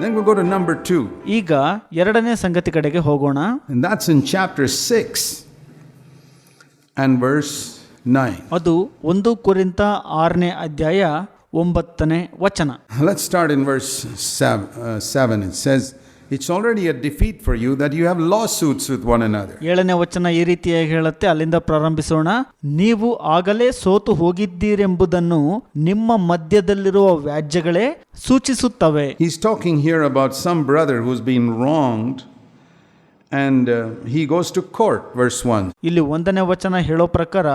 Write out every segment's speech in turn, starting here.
Then we'll go to number two, ಈಗ ಎರಡನೇ ಸಂಗತಿ ಕಡೆಗೆ ಹೋಗೋಣ and that's in chapter 6 and verse 9. ಅದು ಒಂದು ಕುರಿತ ಆರನೇ ಅಧ್ಯಾಯ ಒಂಬತ್ತನೇ ವಚನ Let's start in verse sev- uh, 7. It says, It's already a defeat for you that you have lawsuits with one another. ಏಳನೇ ವಚನ ಈ ರೀತಿಯಾಗಿ ಹೇಳುತ್ತೆ ಅಲ್ಲಿಂದ ಪ್ರಾರಂಭಿಸೋಣ ನೀವು ಆಗಲೇ ಸೋತು ಹೋಗಿದ್ದೀರೆಂಬುದನ್ನು ನಿಮ್ಮ ಮಧ್ಯದಲ್ಲಿರುವ ವ್ಯಾಜ್ಯಗಳೇ ಸೂಚಿಸುತ್ತವೆ He's talking here about some brother who's been wronged and uh, he goes to court, verse 1. ಇಲ್ಲಿ ಒಂದನೇ ವಚನ ಹೇಳೋ ಪ್ರಕಾರ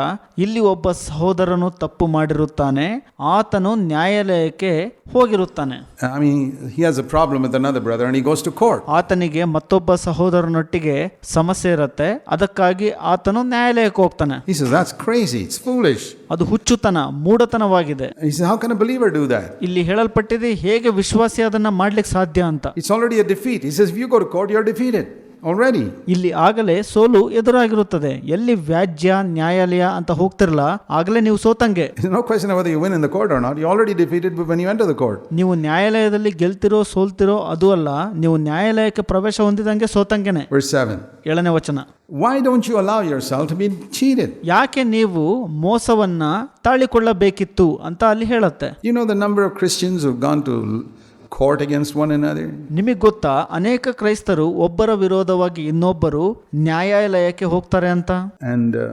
ಇಲ್ಲಿ ಒಬ್ಬ ಸಹೋದರನು ತಪ್ಪು ಮಾಡಿರುತ್ತಾನೆ ಆತನು ನ್ಯಾಯಾಲಯಕ್ಕೆ ಹೋಗಿರುತ್ತಾನೆ I mean, he has a problem with another brother and he goes to court. ಆತನಿಗೆ ಮತ್ತೊಬ್ಬ ಸಹೋದರನೊಟ್ಟಿಗೆ ಸಮಸ್ಯೆ ಇರುತ್ತೆ ಅದಕ್ಕಾಗಿ ಆತನು ನ್ಯಾಯಾಲಯಕ್ಕೆ ಹೋಗ್ತಾನೆ He says, That's crazy. It's foolish. ಅದು ಹುಚ್ಚುತನ ಮೂಢತನವಾಗಿದೆ He says, How can a believer do that? ಇಲ್ಲಿ ಹೇಳಲ್ಪಟ್ಟಿದೆ ಹೇಗೆ ವಿಶ್ವಾಸಿ ಅದನ್ನ ಮಾಡ್ಲಿಕ್ಕೆ ಸಾಧ್ಯ ಅಂತ It's already a defeat. He says, If you go to court, you're defeated already. ಇಲ್ಲಿ ಆಗಲೇ ಸೋಲು ಎದುರಾಗಿರುತ್ತದೆ ಎಲ್ಲಿ ವ್ಯಾಜ್ಯ ನ್ಯಾಯಾಲಯ ಅಂತ ಹೋಗ್ತಿರಲ್ಲ ಆಗಲೇ ನೀವು ಸೋತಂಗೆ There's no question of whether you win in the court or not. You're already defeated when you enter the court. ನೀವು ನ್ಯಾಯಾಲಯದಲ್ಲಿ ಗೆಲ್ತಿರೋ ಸೋಲ್ತಿರೋ ಅದು ಅಲ್ಲ ನೀವು ನ್ಯಾಯಾಲಯಕ್ಕೆ ಪ್ರವೇಶ ಹೊಂದಿದಂಗೆ ಸೋತಂಗೆನೆ Verse 7. ಏಳನೇ ವಚನ Why don't you allow yourself to be cheated? ಯಾಕೆ ನೀವು ಮೋಸವನ್ನ ತಾಳಿಕೊಳ್ಳಬೇಕಿತ್ತು ಅಂತ ಅಲ್ಲಿ ಹೇಳುತ್ತೆ You know the number of Christians who've gone to court against one another? ನಿಮಗೆ ಗೊತ್ತಾ ಅನೇಕ ಕ್ರೈಸ್ತರು ಒಬ್ಬರ ವಿರೋಧವಾಗಿ ಇನ್ನೊಬ್ಬರು ನ್ಯಾಯಾಲಯಕ್ಕೆ ಹೋಗ್ತಾರೆ ಅಂತ And, uh,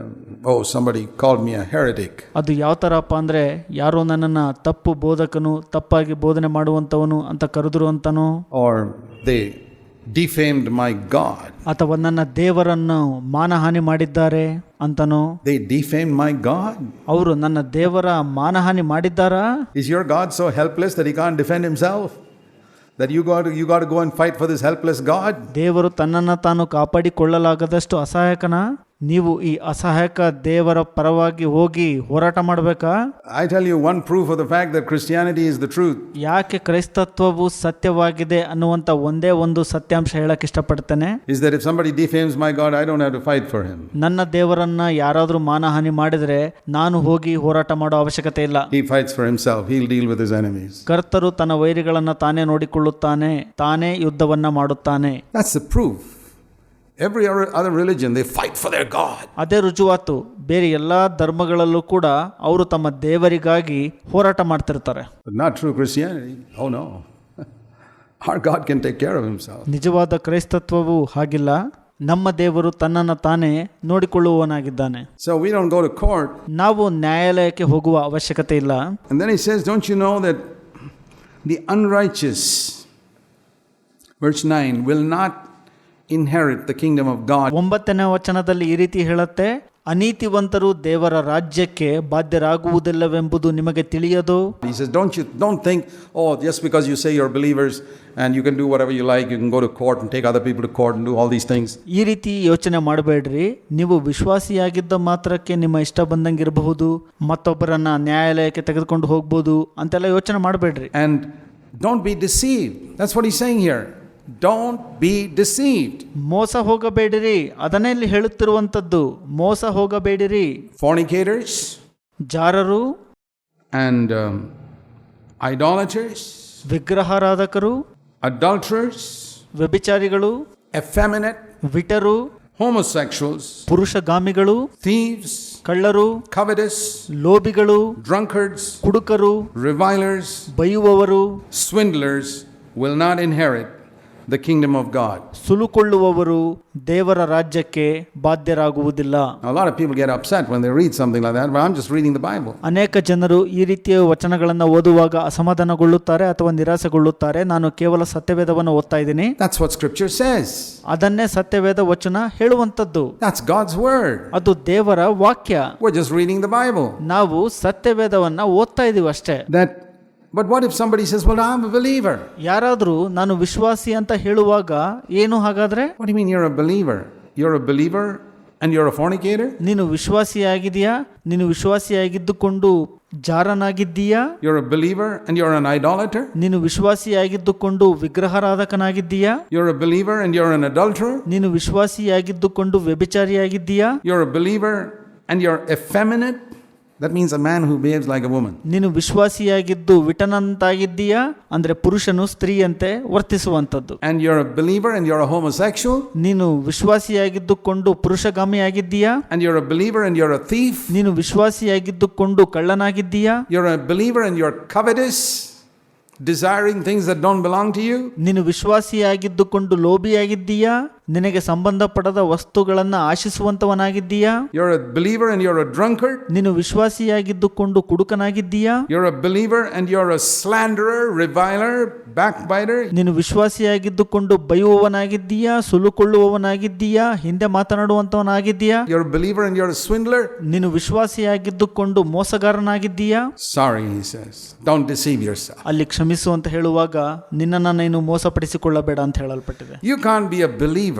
oh, somebody called me a heretic. ಅದು ಯಾವ ಥರಪ್ಪ ಅಂದರೆ ಯಾರೋ ನನ್ನನ್ನು ತಪ್ಪು ಬೋಧಕನು ತಪ್ಪಾಗಿ ಬೋಧನೆ ಮಾಡುವಂಥವನು ಅಂತ ಕರೆದ್ರು ಅಂತನೋ Or they defamed my God. ಅಥವಾ ನನ್ನ ದೇವರನ್ನು ಮಾನಹಾನಿ ಮಾಡಿದ್ದಾರೆ ಅಂತನೋ They defamed my God. ಅವರು ನನ್ನ ದೇವರ ಮಾನಹಾನಿ ಮಾಡಿದ್ದಾರಾ Is your God so helpless that he can't defend himself? That you got to, you got to go and fight for this helpless God? ದೇವರು ತನ್ನನ್ನು ತಾನು ಕಾಪಾಡಿಕೊಳ್ಳಲಾಗದಷ್ಟು ಅಸಹಾಯಕನ ನೀವು ಈ ಅಸಹಾಯಕ ದೇವರ ಪರವಾಗಿ ಹೋಗಿ ಹೋರಾಟ ಮಾಡಬೇಕಾ I tell you one proof of the fact that Christianity is the truth. ಯಾಕೆ ಕ್ರೈಸ್ತತ್ವವು ಸತ್ಯವಾಗಿದೆ ಅನ್ನುವಂಥ ಒಂದೇ ಒಂದು ಸತ್ಯಾಂಶ ಹೇಳಕ್ಕೆ ಇಷ್ಟಪಡ್ತೇನೆ Is that if somebody defames my God, I don't have to fight for him. ನನ್ನ ದೇವರನ್ನ ಯಾರಾದರೂ ಮಾನಹಾನಿ ಮಾಡಿದರೆ ನಾನು ಹೋಗಿ ಹೋರಾಟ ಮಾಡೋ ಅವಶ್ಯಕತೆ ಇಲ್ಲ He fights for himself. He'll deal with his enemies. ಕರ್ತರು ತನ್ನ ವೈರಿಗಳನ್ನ ತಾನೇ ನೋಡಿಕೊಳ್ಳುತ್ತಾನೆ ತಾನೇ ಯುದ್ಧವನ್ನ ಮಾಡುತ್ತಾನೆ That's the proof. Every other religion they fight for their God ಅದೇ ರುಜುವಾತು. ಬೇರೆ ಎಲ್ಲ ಧರ್ಮಗಳಲ್ಲೂ ಕೂಡ ಅವರು ತಮ್ಮ ದೇವರಿಗಾಗಿ ಹೋರಾಟ ಮಾಡ್ತಿರ್ತಾರೆ. ನಾಟ್ ಟ್ರೂ ಕ್ರಿಶ್ಚಿಯಾನಿಟಿ ಅವನು no our God can take care of ನಿಜವಾದ ಕ್ರೈಸ್ತತ್ವವು ಹಾಗಿಲ್ಲ. ನಮ್ಮ ದೇವರು ತನ್ನನ್ನು ತಾನೇ ನೋಡಿಕೊಳ್ಳುವವನಾಗಿದ್ದಾನೆ. So we don't go to court ನಾವು ನ್ಯಾಯಾಲಯಕ್ಕೆ ಹೋಗುವ ಅವಶ್ಯಕತೆ ಇಲ್ಲ. And then he says know that the unrighteous verse 9 will not inherit the kingdom of God? ಒಂಬತ್ತನೇ ವಚನದಲ್ಲಿ ಈ ರೀತಿ ಹೇಳುತ್ತೆ ಅನೀತಿವಂತರು ದೇವರ ರಾಜ್ಯಕ್ಕೆ ಬಾಧ್ಯರಾಗುವುದಿಲ್ಲವೆಂಬುದು ನಿಮಗೆ ತಿಳಿಯದು He says, Don't you don't think, oh, just because you say you're believers and you can do whatever you like, you can go to court and take other people to court and do all these things. ಈ ರೀತಿ ಯೋಚನೆ ಮಾಡಬೇಡ್ರಿ ನೀವು ವಿಶ್ವಾಸಿಯಾಗಿದ್ದ ಮಾತ್ರಕ್ಕೆ ನಿಮ್ಮ ಇಷ್ಟ ಬಂದಂಗಿರಬಹುದು ಮತ್ತೊಬ್ಬರನ್ನ ನ್ಯಾಯಾಲಯಕ್ಕೆ ತೆಗೆದುಕೊಂಡು ಹೋಗ್ಬೋದು ಅಂತೆಲ್ಲ ಯೋಚನೆ ಮಾಡಬೇಡ್ರಿ And don't be deceived. That's what he's saying here. Don't be deceived. ಮೋಸ ಹೋಗಬೇಡಿರಿ ಅದನ್ನೇ ಇಲ್ಲಿ ಹೇಳುತ್ತಿರುವಂಥದ್ದು ಮೋಸ ಹೋಗಬೇಡಿರಿ Fornicators ಜಾರರು and um, idolaters, ವಿಗ್ರಹಾರಾಧಕರು adulterers, ವ್ಯಭಿಚಾರಿಗಳು effeminate, ವಿಟರು homosexuals, ಪುರುಷಗಾಮಿಗಳು thieves, ಕಳ್ಳರು covetous, ಲೋಭಿಗಳು drunkards, ಕುಡುಕರು revilers, ಬೈಯುವವರು swindlers will not inherit the kingdom of God. ಸುಲುಕೊಳ್ಳುವವರು ದೇವರ ರಾಜ್ಯಕ್ಕೆ ಬಾಧ್ಯರಾಗುವುದಿಲ್ಲ lot of people get upset when they read something like that, but I'm just reading the Bible. ಅನೇಕ ಜನರು ಈ ರೀತಿಯ ವಚನಗಳನ್ನು ಓದುವಾಗ ಅಸಮಾಧಾನಗೊಳ್ಳುತ್ತಾರೆ ಅಥವಾ ನಿರಾಸೆಗೊಳ್ಳುತ್ತಾರೆ ನಾನು ಕೇವಲ ಸತ್ಯವೇದವನ್ನು ಓದ್ತಾ ಇದ್ದೀನಿ That's what Scripture says. ಅದನ್ನೇ ಸತ್ಯವೇದ ವಚನ heluvantaddu That's God's Word. ಅದು ದೇವರ ವಾಕ್ಯ We're just reading the Bible. ನಾವು ಸತ್ಯವೇದವನ್ನ ಓದ್ತಾ ಇದೀವಿ ಅಷ್ಟೇ That, but what if somebody says, Well, I'm a believer? ಯಾರಾದರೂ ನಾನು ವಿಶ್ವಾಸಿ ಅಂತ ಹೇಳುವಾಗ ಏನು ಹಾಗಾದ್ರೆ What do you mean you're a believer? You're a believer and you're a fornicator? ನೀನು ವಿಶ್ವಾಸಿಯಾಗಿದೆಯಾ ನೀನು ವಿಶ್ವಾಸಿಯಾಗಿದ್ದುಕೊಂಡು ಜಾರನಾಗಿದ್ದೀಯಾ You're a believer and you're an idolater? ನೀನು ವಿಶ್ವಾಸಿಯಾಗಿದ್ದುಕೊಂಡು ವಿಗ್ರಹಾರಾಧಕನಾಗಿದ್ದೀಯಾ You're a believer and you're an adulterer? ನೀನು ವಿಶ್ವಾಸಿಯಾಗಿದ್ದುಕೊಂಡು ವ್ಯಭಿಚಾರಿಯಾಗಿದ್ದೀಯಾ You're a believer and you're effeminate? That means a man who behaves like a woman. ನೀನು ವಿಶ್ವಾಸಿಯಾಗಿದ್ದು ವಿಟನಂತಾಗಿದ್ದೀಯಾ ಅಂದ್ರೆ ಪುರುಷನು ಸ್ತ್ರೀಯಂತೆ ವರ್ತಿಸುವಂಥದ್ದು And you're a believer and you're a homosexual. ನೀನು ವಿಶ್ವಾಸಿಯಾಗಿದ್ದುಕೊಂಡು ಪುರುಷಗಾಮಿಯಾಗಿದ್ದೀಯಾ And you're a believer and you're a thief. ನೀನು ವಿಶ್ವಾಸಿಯಾಗಿದ್ದುಕೊಂಡು ಕಳ್ಳನಾಗಿದ್ದೀಯಾ You're a believer and you're covetous, desiring things that don't belong to you. ನೀನು ವಿಶ್ವಾಸಿಯಾಗಿದ್ದುಕೊಂಡು ಲೋಭಿಯಾಗಿದ್ದೀಯಾ ನಿನಗೆ ಸಂಬಂಧಪಡದ ವಸ್ತುಗಳನ್ನು ಆಶಿಸುವಂತವನಾಗಿದ್ದೀಯಾ? ಯುವರ್ ಬಿಲೀವರ್ ಅಂಡ್ ಡ್ರಂಕರ್ ನೀನು ವಿಶ್ವಾಸಿಯಾಗಿದ್ದುಕೊಂಡು ಕುಡುಕನಾಗಿದ್ದೀಯಾ? ಬಿಲೀವರ್ ರಿವೈಲರ್ ಬ್ಯಾಕ್ ನೀನು ವಿಶ್ವಾಸಿಯಾಗಿದ್ದುಕೊಂಡು ಬೈಯುವವನಾಗಿದ್ದೀಯಾ? ಸುಲುಕೊಳ್ಳುವವನಾಗಿದ್ದೀಯಾ ಹಿಂದೆ ಮಾತನಾಡುವಂತವನಾಗಿದ್ದೀಯಾ? ಬಿಲೀವರ್ ನೀನು ವಿಶ್ವಾಸಿಯಾಗಿದ್ದುಕೊಂಡು ಮೋಸಗಾರನಾಗಿದ್ದೀಯಾ? ಸಾರಿ ಡೋಂಟ್ ಡಿಸೀವ್ ಯುವರ್ ಅಲ್ಲಿ ಕ್ಷಮಿಸು ಅಂತ ಹೇಳುವಾಗ ನಿನ್ನನ್ನ ನೀನು ಮೋಸಪಡಿಸಿಕೊಳ್ಳಬೇಡ ಅಂತ ಹೇಳಲ್ಪಟ್ಟಿದೆ. You can be a believe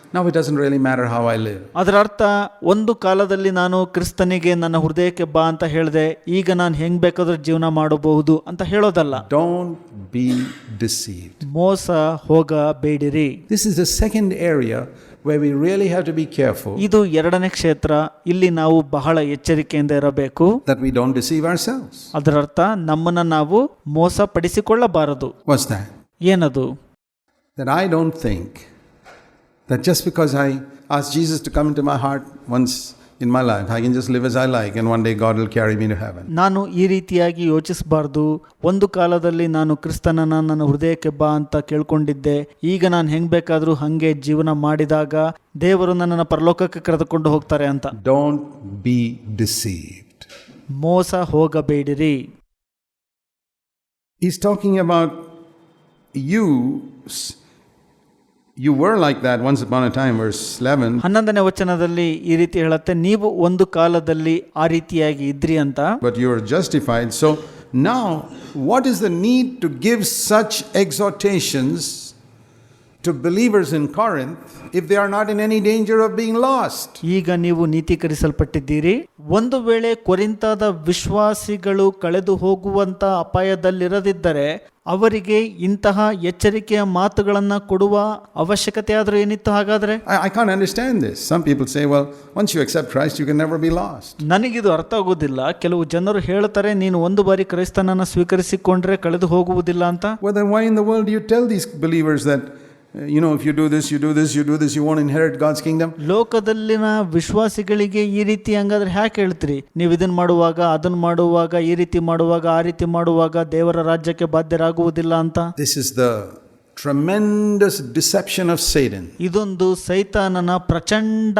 Now it doesn't really matter how I live. ಅದರ ಅರ್ಥ ಒಂದು ಕಾಲದಲ್ಲಿ ನಾನು ಕ್ರಿಸ್ತನಿಗೆ ನನ್ನ ಹೃದಯಕ್ಕೆ ಬಾ ಅಂತ ಹೇಳಿದೆ ಈಗ ನಾನು ಹೆಂಗ್ ಬೇಕಾದ್ರೂ ಜೀವನ ಮಾಡಬಹುದು ಅಂತ ಹೇಳೋದಲ್ಲ Don't be deceived. ಮೋಸ ಹೋಗಬೇಡಿರಿ This is the second area where we really have to be careful ಇದು ಎರಡನೇ ಕ್ಷೇತ್ರ ಇಲ್ಲಿ ನಾವು ಬಹಳ ಎಚ್ಚರಿಕೆಯಿಂದ ಇರಬೇಕು that we don't deceive ourselves. ಅದರ ಅರ್ಥ ನಮ್ಮನ್ನ ನಾವು ಮೋಸಪಡಿಸಿಕೊಳ್ಳಬಾರದು What's that? ಏನದು That I don't think that just because I ask Jesus to come into my heart once in my life, I can just live as I like and one day God will carry me to heaven. ನಾನು ಈ ರೀತಿಯಾಗಿ ಯೋಚಿಸಬಾರ್ದು ಒಂದು ಕಾಲದಲ್ಲಿ ನಾನು ಕ್ರಿಸ್ತನನ್ನ ನನ್ನ ಹೃದಯಕ್ಕೆ ಬಾ ಅಂತ ಕೇಳ್ಕೊಂಡಿದ್ದೆ ಈಗ ನಾನು ಹೆಂಗ್ ಬೇಕಾದ್ರೂ ಹಂಗೆ ಜೀವನ ಮಾಡಿದಾಗ ದೇವರು ನನ್ನನ್ನು ಪರಲೋಕಕ್ಕೆ ಕರೆದುಕೊಂಡು ಹೋಗ್ತಾರೆ ಅಂತ Don't be deceived. ಮೋಸ ಹೋಗಬೇಡಿರಿ He's talking about you. You were like that once upon a time, verse 11. ಹನ್ನೊಂದನೇ ವಚನದಲ್ಲಿ ಈ ರೀತಿ ಹೇಳುತ್ತೆ ನೀವು ಒಂದು ಕಾಲದಲ್ಲಿ ಆ ರೀತಿಯಾಗಿ ಇದ್ರಿ ಅಂತ but you are justified. So now, what is the need to give such exhortations to believers in Corinth if they are not in any danger of being lost? ಈಗ ನೀವು ನೀತೀಕರಿಸಲ್ಪಟ್ಟಿದ್ದೀರಿ ಒಂದು ವೇಳೆ ಕೊರಿಂತಾದ ವಿಶ್ವಾಸಿಗಳು ಕಳೆದು ಹೋಗುವಂತ ಅಪಾಯದಲ್ಲಿರದಿದ್ದರೆ ಅವರಿಗೆ ಇಂತಹ ಎಚ್ಚರಿಕೆಯ ಮಾತುಗಳನ್ನು ಕೊಡುವ ಅವಶ್ಯಕತೆ ಆದರೂ ಏನಿತ್ತು ಹಾಗಾದ್ರೆ I, I can't understand this. Some people say, well, once you accept Christ, you can never be lost. ನನಗಿದು ಅರ್ಥ ಆಗೋದಿಲ್ಲ ಕೆಲವು ಜನರು ಹೇಳ್ತಾರೆ ನೀನು ಒಂದು ಬಾರಿ ಕ್ರೈಸ್ತನನ್ನು ಸ್ವೀಕರಿಸಿಕೊಂಡ್ರೆ ಕಳೆದು ಹೋಗುವುದಿಲ್ಲ ಅಂತ Well, then why in the world do you tell these believers that, uh, you know, if you do this, you do this, you do this, you won't inherit God's kingdom? ಲೋಕದಲ್ಲಿನ ವಿಶ್ವಾಸಿಗಳಿಗೆ ಈ ರೀತಿ ಹಂಗಾದ್ರೆ ಹ್ಯಾಕೆ ಹೇಳ್ತೀರಿ ನೀವು ಇದನ್ನ ಮಾಡುವಾಗ ಅದನ್ನ ಮಾಡುವಾಗ ಈ ರೀತಿ ಮಾಡುವಾಗ ಆ ರೀತಿ ಮಾಡುವಾಗ ದೇವರ ರಾಜ್ಯಕ್ಕೆ ಬಾಧ್ಯರಾಗುವುದಿಲ್ಲ ಅಂತ This is the tremendous deception of Satan ಇದೊಂದು ಸೈತಾನನ ಪ್ರಚಂಡ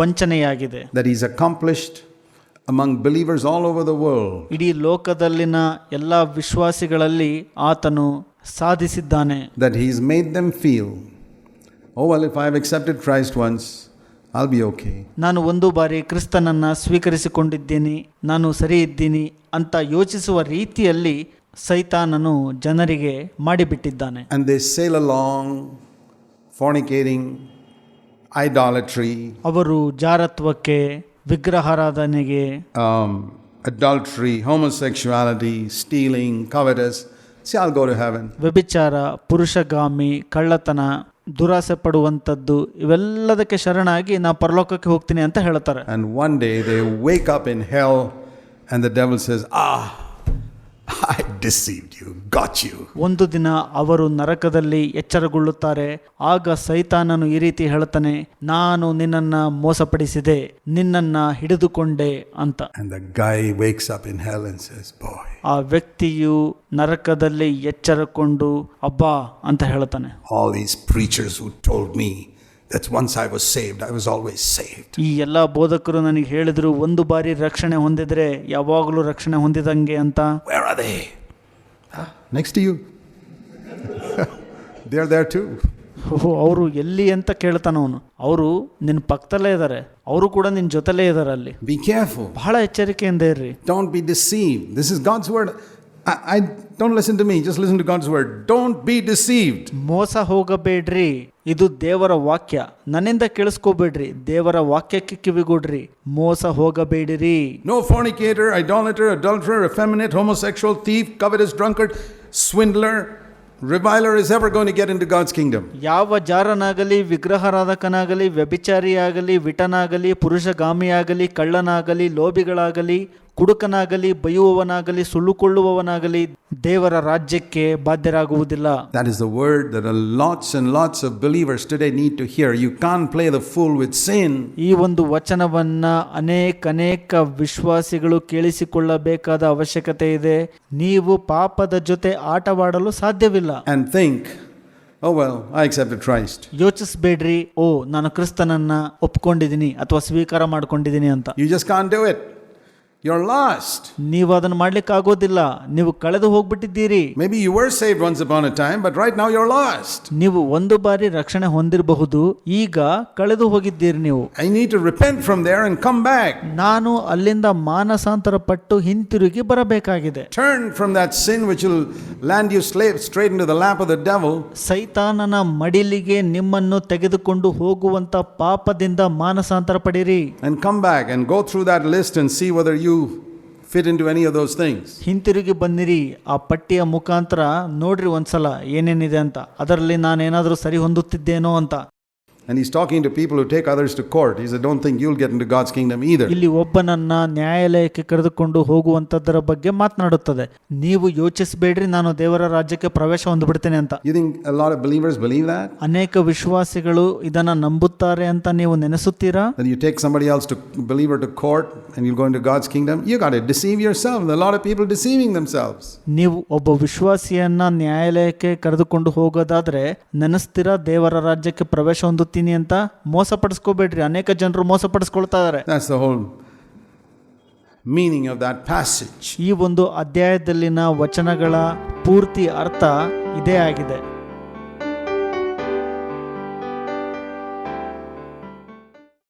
ವಂಚನೆಯಾಗಿದೆ that is accomplished among believers all over the world. ಇಡೀ ಲೋಕದಲ್ಲಿನ ಎಲ್ಲ ವಿಶ್ವಾಸಿಗಳಲ್ಲಿ ಆತನು ಸಾಧಿಸಿದ್ದಾನೆ. That is made them feel oh well if I have accepted Christ once all be okay ನಾನು ಒಂದು ಬಾರಿ ಕ್ರಿಸ್ತನನ್ನು ಸ್ವೀಕರಿಸಿಕೊಂಡಿದ್ದೀನಿ ನಾನು ಸರಿ ಇದ್ದೀನಿ ಅಂತ ಯೋಚಿಸುವ ರೀತಿಯಲ್ಲಿ ಸೈತಾನನು ಜನರಿಗೆ ಮಾಡಿಬಿಟ್ಟಿದ್ದಾನೆ. And they sail along fornicating idolatry ಅವರು ಜಾರತ್ವಕ್ಕೆ ವಿಗ್ರಹಾರಾಧನೆಗೆ adultery homosexuality stealing covetous See, I'll go to heaven. ವ್ಯಭಿಚಾರ ಪುರುಷಗಾಮಿ ಕಳ್ಳತನ ದುರಾಸೆ ಪಡುವಂಥದ್ದು ಇವೆಲ್ಲದಕ್ಕೆ ಶರಣಾಗಿ ನಾ ಪರಲೋಕಕ್ಕೆ ಹೋಗ್ತೀನಿ ಅಂತ ಹೇಳ್ತಾರೆ And one day they wake up in hell, and the devil says, Ah, I deceived you, got you. ಒಂದು ದಿನ ಅವರು ನರಕದಲ್ಲಿ ಎಚ್ಚರಗೊಳ್ಳುತ್ತಾರೆ ಆಗ ಸೈತಾನನು ಈ ರೀತಿ ಹೇಳ್ತಾನೆ ನಾನು ನಿನ್ನನ್ನ ಮೋಸಪಡಿಸಿದೆ ನಿನ್ನನ್ನ ಹಿಡಿದುಕೊಂಡೆ ಅಂತ And the guy wakes up in hell and says, Boy, ಆ ವ್ಯಕ್ತಿಯು ನರಕದಲ್ಲಿ ಎಚ್ಚರಕೊಂಡು ಅಬ್ಬಾ ಅಂತ ಹೇಳ್ತಾನೆ all these preachers who told me that's once I was saved I was always saved ಈ ಎಲ್ಲ ಬೋಧಕರು ನನಗೆ ಹೇಳಿದ್ರು ಒಂದು ಬಾರಿ ರಕ್ಷಣೆ ಹೊಂದಿದ್ರೆ ಯಾವಾಗಲೂ ರಕ್ಷಣೆ ಹೊಂದಿದಂಗೆ ಅಂತ. Next you they are there to ಓಹೋ ಅವರು ಎಲ್ಲಿ ಅಂತ ಕೇಳ್ತಾನ ಅವನು. ಅವರು ನಿನ್ನ ಪಕ್ಕದಲ್ಲೇ ಇದ್ದಾರೆ ಅವರು ಕೂಡ ನಿನ್ನ ಜೊತೆಲೇ ಇದಾರೆ ಅಲ್ಲಿ. ಬಿ ಕೇರ್ಫುಲ್ ಬಹಳ ಎಚ್ಚರಿಕೆಯಿಂದ ಇರ್ರಿ. Don't be this see this is God's word I, I don't listen to me, just listen to God's word. Don't be deceived. ಮೋಸ ಹೋಗಬೇಡ್ರಿ ಇದು ದೇವರ ವಾಕ್ಯ ನನ್ನಿಂದ ಕೇಳಿಸ್ಕೋಬೇಡ್ರಿ ದೇವರ ವಾಕ್ಯಕ್ಕೆ ಕಿವಿಗೊಡ್ರಿ ಮೋಸ ಹೋಗಬೇಡಿರಿ No fornicator, idolater, adulterer, effeminate, homosexual, thief, covetous, drunkard, swindler, reviler is ever going to get into God's kingdom. ಯಾವ ಜಾರನಾಗಲಿ ವಿಗ್ರಹಾರಾಧಕನಾಗಲಿ ವ್ಯಭಿಚಾರಿಯಾಗಲಿ ವಿಟನಾಗಲಿ ಪುರುಷಗಾಮಿಯಾಗಲಿ ಕಳ್ಳನಾಗಲಿ ಲೋಭಿಗಳಾಗಲಿ ಕುಡುಕನಾಗಲಿ ಬೈಯುವವನಾಗಲಿ ಸುಳ್ಳುಕೊಳ್ಳುವವನಾಗಲಿ ದೇವರ ರಾಜ್ಯಕ್ಕೆ ಬಾಧ್ಯರಾಗುವುದಿಲ್ಲ That is the word that a lots and lots of believers today need to hear. You can't play the fool with sin. ಈ ಒಂದು ವಚನವನ್ನ ಅನೇಕ ಅನೇಕ ವಿಶ್ವಾಸಿಗಳು ಕೇಳಿಸಿಕೊಳ್ಳಬೇಕಾದ ಅವಶ್ಯಕತೆ ಇದೆ ನೀವು ಪಾಪದ ಜೊತೆ ಆಟವಾಡಲು ಸಾಧ್ಯವಿಲ್ಲ and think, oh, well, I accepted Christ. ಯೋಚಿಸ್ಬೇಡ್ರಿ ಓ ನಾನು ಕ್ರಿಸ್ತನನ್ನ ಒಪ್ಪಿಕೊಂಡಿದ್ದೀನಿ ಅಥವಾ ಸ್ವೀಕಾರ ಮಾಡ್ಕೊಂಡಿದ್ದೀನಿ ಅಂತ You just can't do it. You're lost. ನೀವು ಅದನ್ನು ಮಾಡ್ಲಿಕ್ಕೆ ಆಗೋದಿಲ್ಲ ನೀವು ಕಳೆದು ಹೋಗ್ಬಿಟ್ಟಿದ್ದೀರಿ Maybe you were saved once upon a time, but right now you're lost. ನೀವು ಒಂದು ಬಾರಿ ರಕ್ಷಣೆ ಹೊಂದಿರಬಹುದು ಈಗ ಕಳೆದು ಹೋಗಿದ್ದೀರಿ ನೀವು I need to repent from there and come back. ನಾನು ಅಲ್ಲಿಂದ ಮಾನಸಾಂತರ ಪಟ್ಟು ಹಿಂತಿರುಗಿ ಬರಬೇಕಾಗಿದೆ Turn from that sin which will land you slave straight into the lap of the devil ಸೈತಾನನ ಮಡಿಲಿಗೆ ನಿಮ್ಮನ್ನು ತೆಗೆದುಕೊಂಡು ಹೋಗುವಂತ ಪಾಪದಿಂದ ಮಾನಸಾಂತರ ಪಡಿರಿ and come back and go through that list and see whether you fit into any of those things. ಹಿಂತಿರುಗಿ ಬಂದಿರಿ ಆ ಪಟ್ಟಿಯ ಮುಖಾಂತರ ನೋಡ್ರಿ ಒಂದ್ಸಲ ಏನೇನಿದೆ ಅಂತ ಅದರಲ್ಲಿ ನಾನೇನಾದರೂ ಸರಿ ಹೊಂದುತ್ತಿದ್ದೇನೋ ಅಂತ And he's talking to people who take others to court. He said, Don't think you'll get into God's kingdom either. ಇಲ್ಲಿ ಒಬ್ಬನನ್ನ ನ್ಯಾಯಾಲಯಕ್ಕೆ ಕರೆದುಕೊಂಡು ಹೋಗುವಂತದ್ದರ ಬಗ್ಗೆ ಮಾತನಾಡುತ್ತದೆ ನೀವು ಯೋಚಿಸಬೇಡ್ರಿ ನಾನು ದೇವರ ರಾಜ್ಯಕ್ಕೆ ಪ್ರವೇಶ ಹೊಂದ್ಬಿಡ್ತೇನೆ ಅಂತ You think a lot of believers believe that? ಅನೇಕ ವಿಶ್ವಾಸಿಗಳು ಇದನ್ನ ನಂಬುತ್ತಾರೆ ಅಂತ ನೀವು ನೆನೆಸುತ್ತೀರಾ That you take somebody else to believer to court and you'll go into God's kingdom? You got to deceive yourself. There are a lot of people deceiving themselves. ನೀವು ಒಬ್ಬ ವಿಶ್ವಾಸಿಯನ್ನ ನ್ಯಾಯಾಲಯಕ್ಕೆ ಕರೆದುಕೊಂಡು ಹೋಗೋದಾದ್ರೆ ನೆನೆಸ್ತೀರಾ ದೇವರ ರಾಜ್ಯಕ್ಕೆ ಪ್ರವೇಶ ಹೊಂದುತ್ತೀನಿ ಅಂತ ಮೋಸ ಪಡಿಸ್ಕೋಬೇಡ್ರಿ. ಅನೇಕ ಜನರು ಮೋಸ ಪಡಿಸ್ಕೊಳ್ತಾ ಇದಾರೆ. That's the whole meaning of that passage. ಈ ಒಂದು ಅಧ್ಯಾಯದಲ್ಲಿನ ವಚನಗಳ ಪೂರ್ತಿ ಅರ್ಥ ಇದೇ ಆಗಿದೆ.